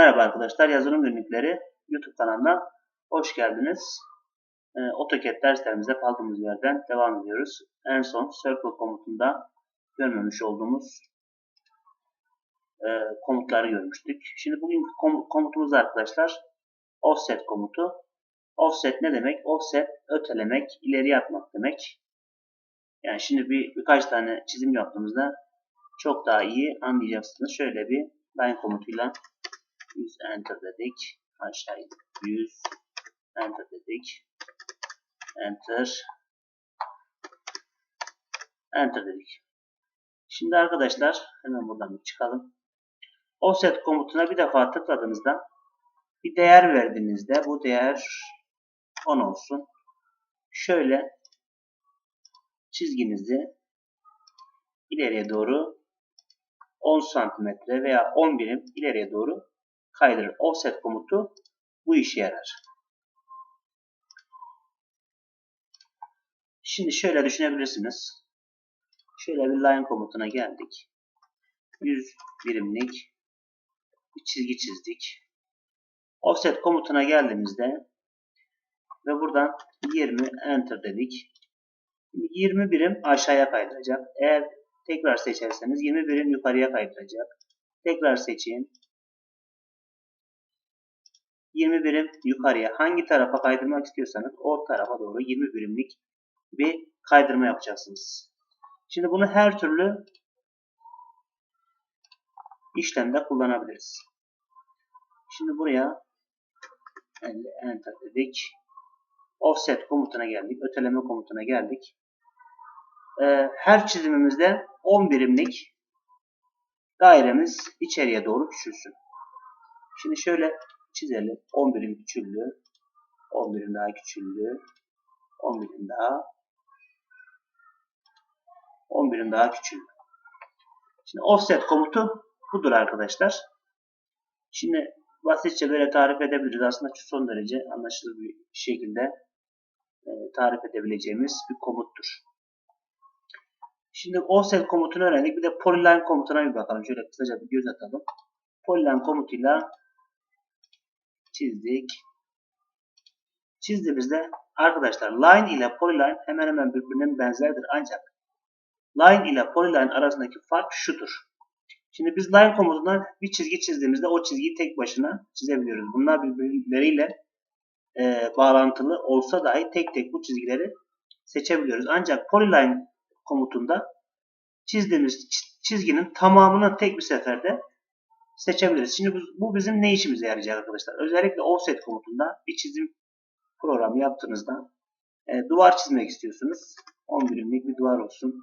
Merhaba arkadaşlar, yazılım günlükleri YouTube kanalına hoş geldiniz. Ee, AutoCAD derslerimize kaldığımız yerden devam ediyoruz. En son circle komutunda görmemiş olduğumuz e, komutları görmüştük. Şimdi bugünkü kom komutumuz arkadaşlar offset komutu. Offset ne demek? Offset ötelemek, ileriye atmak demek. Yani şimdi bir birkaç tane çizim yaptığımızda çok daha iyi anlayacaksınız. Şöyle bir line komutuyla 100 enter dedik. Aşağı 100 enter dedik. Enter. Enter dedik. Şimdi arkadaşlar hemen buradan bir çıkalım. Offset komutuna bir defa tıkladığınızda bir değer verdiğinizde bu değer 10 olsun. Şöyle çizginizi ileriye doğru 10 santimetre veya 10 birim ileriye doğru kaydırır. Offset komutu bu işe yarar. Şimdi şöyle düşünebilirsiniz. Şöyle bir line komutuna geldik. 100 birimlik bir çizgi çizdik. Offset komutuna geldiğimizde ve buradan 20 enter dedik. 20 birim aşağıya kaydıracak. Eğer tekrar seçerseniz 20 birim yukarıya kaydıracak. Tekrar seçin. 20 birim yukarıya hangi tarafa kaydırmak istiyorsanız o tarafa doğru 20 birimlik bir kaydırma yapacaksınız. Şimdi bunu her türlü işlemde kullanabiliriz. Şimdi buraya enter dedik. Offset komutuna geldik. Öteleme komutuna geldik. Ee, her çizimimizde 10 birimlik dairemiz içeriye doğru küçülsün. Şimdi şöyle çizelim. 10 birim küçüldü. 10 birim daha küçüldü. 10 birim daha. 10 birim daha küçüldü. Şimdi offset komutu budur arkadaşlar. Şimdi basitçe böyle tarif edebiliriz. Aslında şu son derece anlaşılır bir şekilde e, tarif edebileceğimiz bir komuttur. Şimdi offset komutunu öğrendik. Bir de polyline komutuna bir bakalım. Şöyle kısaca bir göz atalım. Polyline komutuyla çizdik. Çizdiğimizde arkadaşlar line ile polyline hemen hemen birbirinin benzerdir. Ancak line ile polyline arasındaki fark şudur. Şimdi biz line komutundan bir çizgi çizdiğimizde o çizgiyi tek başına çizebiliyoruz. Bunlar birbirleriyle e, bağlantılı olsa dahi tek tek bu çizgileri seçebiliyoruz. Ancak polyline komutunda çizdiğimiz çizginin tamamını tek bir seferde seçebiliriz. Şimdi bu, bizim ne işimize yarayacak arkadaşlar? Özellikle offset komutunda bir çizim programı yaptığınızda e, duvar çizmek istiyorsunuz. 10 birimlik bir duvar olsun.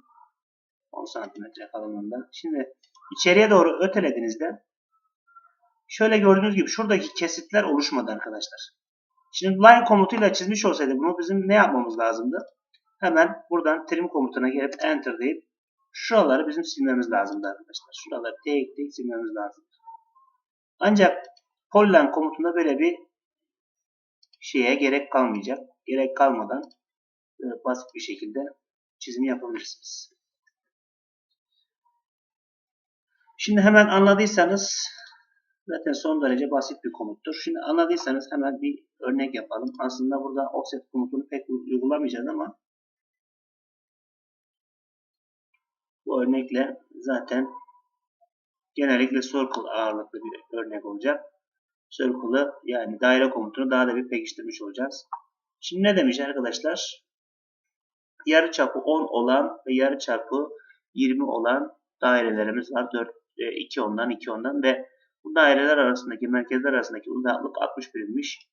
10 santimetre kalınlığında. Şimdi içeriye doğru ötelediğinizde şöyle gördüğünüz gibi şuradaki kesitler oluşmadı arkadaşlar. Şimdi line komutuyla çizmiş olsaydı bunu bizim ne yapmamız lazımdı? Hemen buradan trim komutuna gelip enter deyip şuraları bizim silmemiz lazımdı arkadaşlar. Şuraları tek tek silmemiz lazım. Ancak polyline komutunda böyle bir şeye gerek kalmayacak. Gerek kalmadan basit bir şekilde çizim yapabilirsiniz. Şimdi hemen anladıysanız zaten son derece basit bir komuttur. Şimdi anladıysanız hemen bir örnek yapalım. Aslında burada offset komutunu pek uygulamayacağız ama bu örnekle zaten genellikle circle ağırlıklı bir örnek olacak. Circle'ı yani daire komutunu daha da bir pekiştirmiş olacağız. Şimdi ne demiş arkadaşlar? Yarı çapı 10 olan ve yarı çapı 20 olan dairelerimiz var. 4, 2 ondan 2 ondan ve bu daireler arasındaki merkezler arasındaki uzaklık 60 birimmiş.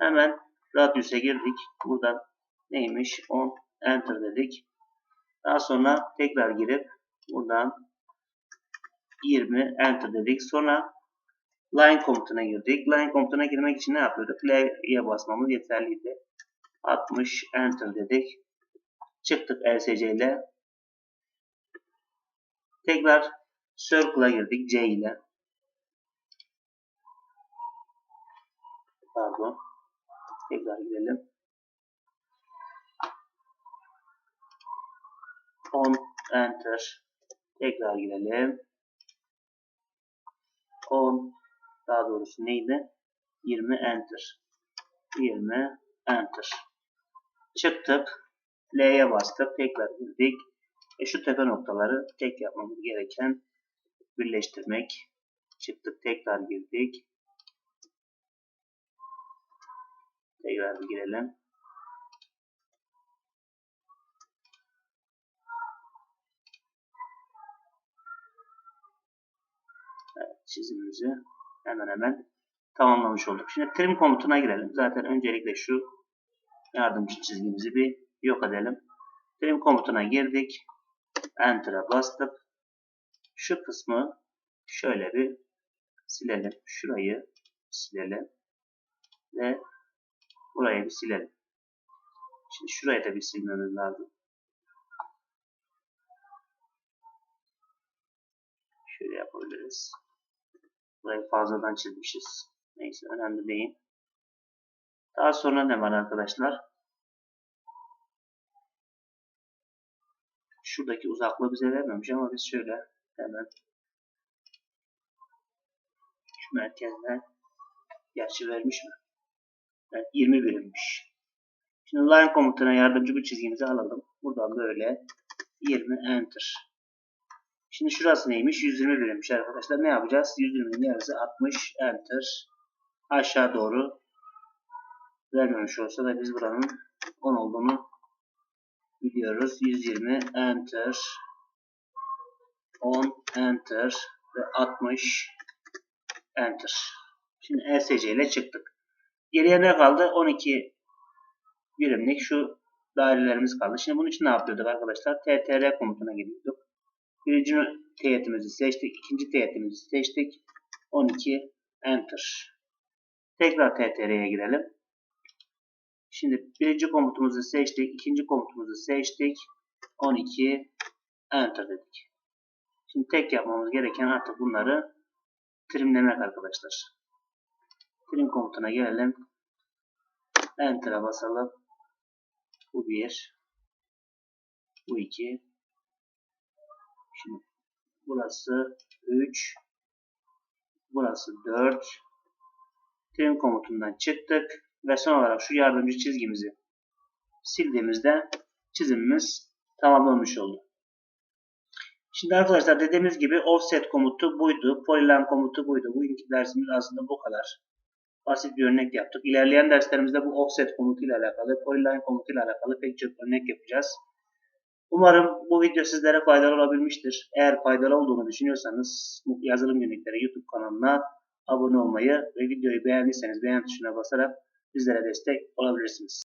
Hemen radyüse girdik. Buradan neymiş? 10 enter dedik. Daha sonra tekrar girip buradan 20 enter dedik. Sonra line komutuna girdik. Line komutuna girmek için ne yapıyorduk? Play'e basmamız yeterliydi. 60 enter dedik. Çıktık LSC ile. Tekrar circle'a girdik C ile. Pardon. Tekrar gidelim. 10 enter. Tekrar girelim. 10 Daha doğrusu neydi? 20 enter. 20 enter. Çıktık. L'ye bastık. Tekrar girdik. E şu tepe noktaları tek yapmamız gereken birleştirmek. Çıktık. Tekrar girdik. Tekrar girelim. Çizimimizi hemen hemen tamamlamış olduk. Şimdi trim komutuna girelim. Zaten öncelikle şu yardımcı çizgimizi bir yok edelim. Trim komutuna girdik. Enter'a bastık. Şu kısmı şöyle bir silelim. Şurayı silelim. Ve burayı bir silelim. Şimdi şurayı da bir silmemiz lazım. Şöyle yapabiliriz. Burayı fazladan çizmişiz. Neyse önemli değil. Daha sonra ne var arkadaşlar? Şuradaki uzaklığı bize vermemiş ama biz şöyle hemen şu merkezden gerçi vermiş mi? Evet, 20 birimmiş. Şimdi line komutuna yardımcı bir çizgimizi alalım. Buradan böyle 20 enter. Şimdi şurası neymiş? 120 birimmiş arkadaşlar. Ne yapacağız? 120'nin yarısı 60 enter. Aşağı doğru vermemiş olsa da biz buranın 10 olduğunu biliyoruz. 120 enter 10 enter ve 60 enter. Şimdi ESC ile çıktık. Geriye ne kaldı? 12 birimlik şu dairelerimiz kaldı. Şimdi bunun için ne yapıyorduk arkadaşlar? TTR komutuna gidiyorduk. Birinci teğetimizi seçtik. ikinci teğetimizi seçtik. 12 enter. Tekrar TTR'ye girelim. Şimdi birinci komutumuzu seçtik. ikinci komutumuzu seçtik. 12 enter dedik. Şimdi tek yapmamız gereken artık bunları trimlemek arkadaşlar. Trim komutuna gelelim. Enter'a basalım. Bu 1. Bu 2. Şimdi burası 3. Burası 4. Trim komutundan çıktık. Ve son olarak şu yardımcı çizgimizi sildiğimizde çizimimiz tamamlanmış oldu. Şimdi arkadaşlar dediğimiz gibi offset komutu buydu. Polyline komutu buydu. Bugünkü dersimiz aslında bu kadar. Basit bir örnek yaptık. İlerleyen derslerimizde bu offset komutu ile alakalı, polyline komutu ile alakalı pek çok örnek yapacağız. Umarım bu video sizlere faydalı olabilmiştir. Eğer faydalı olduğunu düşünüyorsanız yazılım günlükleri YouTube kanalına abone olmayı ve videoyu beğendiyseniz beğen tuşuna basarak bizlere destek olabilirsiniz.